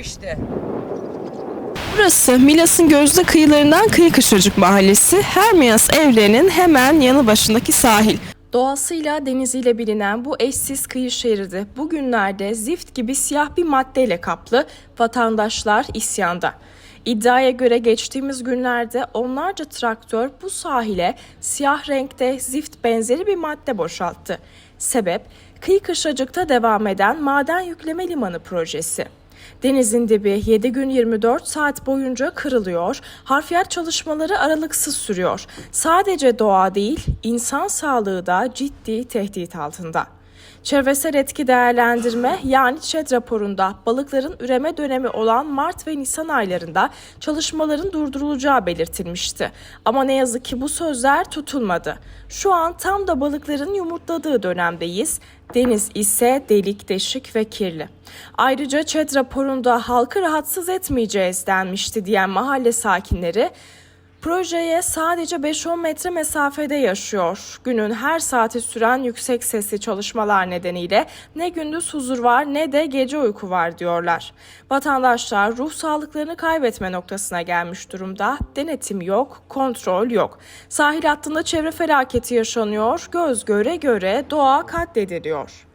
işte. Burası Milas'ın gözde kıyılarından Kıyı Kışlacık Mahallesi. Hermias evlerinin hemen yanı başındaki sahil. Doğasıyla deniziyle bilinen bu eşsiz kıyı şeridi bugünlerde zift gibi siyah bir maddeyle kaplı vatandaşlar isyanda. İddiaya göre geçtiğimiz günlerde onlarca traktör bu sahile siyah renkte zift benzeri bir madde boşalttı. Sebep kıyı kışlacıkta devam eden maden yükleme limanı projesi. Denizin dibi 7 gün 24 saat boyunca kırılıyor, harfiyat çalışmaları aralıksız sürüyor. Sadece doğa değil, insan sağlığı da ciddi tehdit altında. Çevresel etki değerlendirme yani ÇED raporunda balıkların üreme dönemi olan Mart ve Nisan aylarında çalışmaların durdurulacağı belirtilmişti. Ama ne yazık ki bu sözler tutulmadı. Şu an tam da balıkların yumurtladığı dönemdeyiz. Deniz ise delik deşik ve kirli. Ayrıca ÇED raporunda halkı rahatsız etmeyeceğiz denmişti diyen mahalle sakinleri Projeye sadece 5-10 metre mesafede yaşıyor. Günün her saati süren yüksek sesli çalışmalar nedeniyle ne gündüz huzur var ne de gece uyku var diyorlar. Vatandaşlar ruh sağlıklarını kaybetme noktasına gelmiş durumda. Denetim yok, kontrol yok. Sahil hattında çevre felaketi yaşanıyor, göz göre göre doğa katlediliyor.